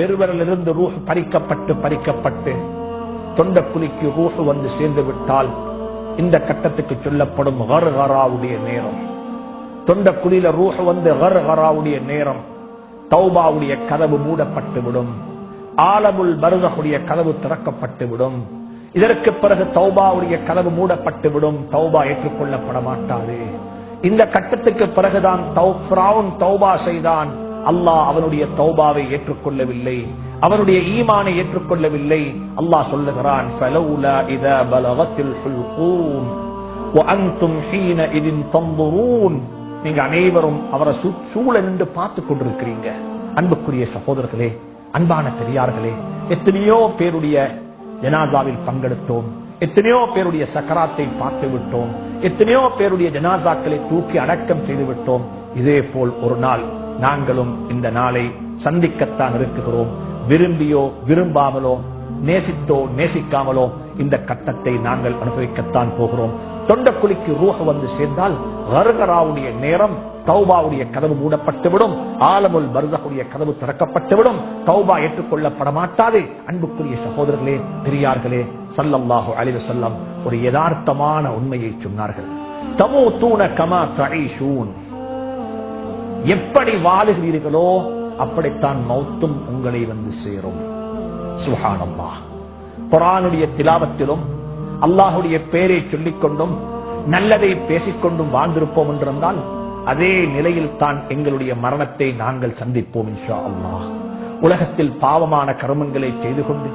பெருவரிலிருந்து ரூஹ் பறிக்கப்பட்டு பறிக்கப்பட்டு தொண்டக்குழிக்கு ரூஹ் வந்து சேர்ந்து விட்டால் இந்த கட்டத்துக்கு சொல்லப்படும் கர்கராவுடைய நேரம். தொண்டக்குழியில ரூஹ் வந்து கர்கராவுடைய நேரம். தௌபாவுடைய கதவு மூடப்பட்டு விடும். ஆலமுல் பருதகுடைய கதவு திறக்கப்பட்டு விடும். இதற்கு பிறகு தௌபாவுடைய கதவு மூடப்பட்டு விடும். தௌபா ஏற்றுக்கொள்ளப்பட மாட்டாது. இந்த கட்டத்துக்கு பிறகுதான் தௌபா செய்தான். அல்லாஹ் அவனுடைய தௌபாவை ஏற்றுக்கொள்ளவில்லை. அவனுடைய ஈமானை ஏற்றுக்கொள்ளவில்லை. அல்லாஹ் சொல்லுகிறான் நீங்க அனைவரும் அவரை சூழ நின்று பார்த்துக் கொண்டிருக்கிறீங்க. அன்புக்குரிய சகோதரர்களே அன்பான பெரியார்களே எத்தனையோ பேருடைய ஜனாசாவில் பங்கெடுத்தோம். எத்தனையோ பேருடைய சக்கராத்தை பார்த்து விட்டோம். எத்தனையோ பேருடைய ஜனாசாக்களை தூக்கி அடக்கம் செய்து விட்டோம். இதே போல் ஒரு நாள் நாங்களும் இந்த நாளை சந்திக்கத்தான் இருக்குகிறோம் விரும்பியோ விரும்பாமலோ நேசித்தோ நேசிக்காமலோ இந்த கட்டத்தை நாங்கள் அனுபவிக்கத்தான் போகிறோம். தொண்டக்குழிக்கு ரூஹ வந்து சேர்ந்தால் வருகராவுடைய நேரம் தௌபாவுடைய கதவு மூடப்பட்டுவிடும். ஆலமுல் பர்தகுடைய கதவு திறக்கப்பட்டுவிடும். தௌபா ஏற்றுக்கொள்ளப்பட மாட்டாது அன்புக்குரிய சகோதரர்களே பெரியார்களே சல்லல்லாஹு அலைஹி செல்லம் ஒரு யதார்த்தமான உண்மையை சொன்னார்கள். தமோ தூண கமா தஈஷூன். எப்படி வாழுகிறீர்களோ அப்படித்தான் மௌத்தும் உங்களை வந்து சேரும். சுஹானம்மா குரானுடைய திலாவத்திலும் அல்லாஹுடைய பேரை சொல்லிக்கொண்டும் நல்லதை பேசிக்கொண்டும் வாழ்ந்திருப்போம் என்றிருந்தால் அதே நிலையில் தான் எங்களுடைய மரணத்தை நாங்கள் சந்திப்போம் இன்ஷா அல்லாஹ் உலகத்தில் பாவமான கர்மங்களை செய்து கொண்டு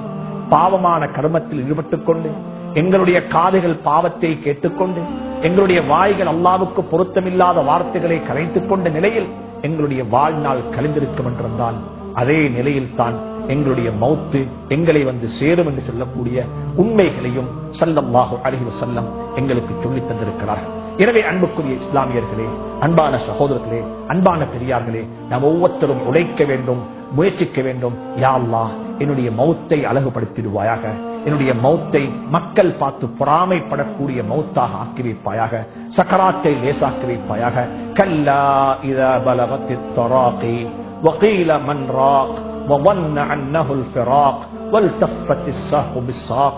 பாவமான கர்மத்தில் ஈடுபட்டுக் கொண்டு எங்களுடைய காதுகள் பாவத்தை கேட்டுக்கொண்டு எங்களுடைய வாய்கள் அல்லாவுக்கு பொருத்தமில்லாத வார்த்தைகளை கரைத்துக் கொண்ட நிலையில் எங்களுடைய வாழ்நாள் கழிந்திருக்கும் என்றால் அதே நிலையில் தான் எங்களுடைய மௌத்து எங்களை வந்து சேரும் என்று சொல்லக்கூடிய உண்மைகளையும் சல்லல்லாஹு அலைஹி செல்லம் எங்களுக்கு சொல்லித் தந்திருக்கிறார்கள். எனவே அன்புக்குரிய இஸ்லாமியர்களே அன்பான சகோதரர்களே அன்பான பெரியார்களே நாம் ஒவ்வொருத்தரும் உழைக்க வேண்டும் முயற்சிக்க வேண்டும். யா என்னுடைய மௌத்தை அழகுபடுத்திடுவாயாக. என்னுடைய மௌத்தை மக்கள் பார்த்து பொறாமைப்படக்கூடிய மௌத்தாக ஆக்கி வைப்பாயாக சக்கராத்தை லேசாக்கி வைப்பாயாக கல்லா இதா பலகத்தி தராகி وقيل من راق وظن عنه الفراق والتفت الساق بالساق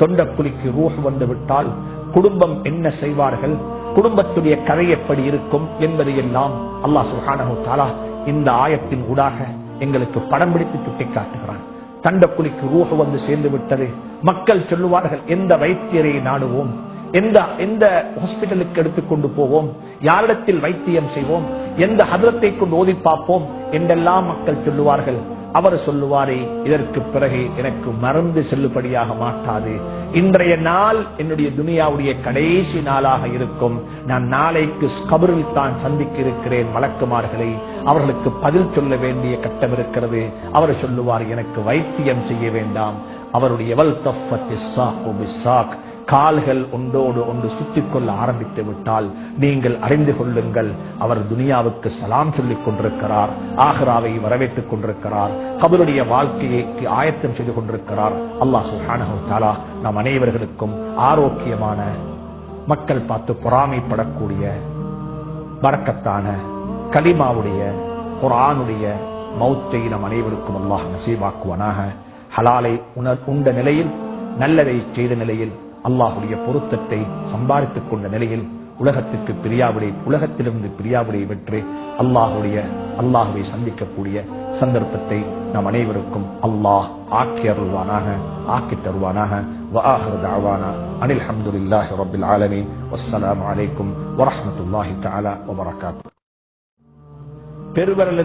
தொண்டக்குழிக்கு ரூஹ் வந்து விட்டால் குடும்பம் என்ன செய்வார்கள் குடும்பத்துடைய கதை எப்படி இருக்கும் என்பதை எல்லாம் அல்லாஹ் சுஹானஹு தாலா இந்த ஆயத்தின் ஊடாக எங்களுக்கு படம் பிடித்து சுட்டிக் காட்டுகிறான் தண்டக்குழிக்கு ரூஹ் வந்து சேர்ந்து விட்டது மக்கள் சொல்லுவார்கள் எந்த வைத்தியரை நாடுவோம்? எந்த எந்த ஹாஸ்பிட்டலுக்கு எடுத்துக்கொண்டு போவோம்? யாரிடத்தில் வைத்தியம் செய்வோம்? எந்த ஹதரத்தை கொண்டு ஓதி பார்ப்போம்? என்றெல்லாம் மக்கள் சொல்லுவார்கள். அவர் சொல்லுவாரே இதற்கு பிறகு எனக்கு மறந்து செல்லுபடியாக மாட்டாது. இன்றைய நாள் என்னுடைய துனியாவுடைய கடைசி நாளாக இருக்கும். நான் நாளைக்கு கபரில் தான் சந்திக்க இருக்கிறேன் வழக்குமார்களை. அவர்களுக்கு பதில் சொல்ல வேண்டிய கட்டம் இருக்கிறது. அவர் சொல்லுவார் எனக்கு வைத்தியம் செய்ய வேண்டாம். அவருடைய கால்கள் ஒன்றோடு ஒன்று சுத்திக் கொள்ள ஆரம்பித்து விட்டால் நீங்கள் அறிந்து கொள்ளுங்கள் அவர் துனியாவுக்கு சலாம் சொல்லிக் கொண்டிருக்கிறார் ஆஹ்ராவை வரவேற்றுக் கொண்டிருக்கிறார் கபருடைய வாழ்க்கையை ஆயத்தம் செய்து கொண்டிருக்கிறார். அல்லாஹ் சுஹானா தாலா நம் அனைவர்களுக்கும் ஆரோக்கியமான மக்கள் பார்த்து பொறாமைப்படக்கூடிய வரக்கத்தான கலிமாவுடைய குரானுடைய மௌத்தை நம் அனைவருக்கும் அல்லாஹ் நசீவாக்குவனாக. ஹலாலை உண்ட நிலையில் நல்லதை செய்த நிலையில் அல்லாஹுடைய பொருத்தத்தை சம்பாதித்துக் கொண்ட நிலையில் உலகத்திற்கு பிரியாவிடை உலகத்திலிருந்து பிரியாவிடை பெற்று அல்லாஹுடைய அல்லாஹுவை சந்திக்கக்கூடிய சந்தர்ப்பத்தை நம் அனைவருக்கும் அல்லாஹ் ஆக்கி அருள்வானாக ஆக்கி தருவானாக அனில் அஹமதுல்லாஹி ரபில் ஆலமின். வசலாம் அலைக்கும் வரமத்துல்லாஹி தாலா வபரகாத் பெருவரல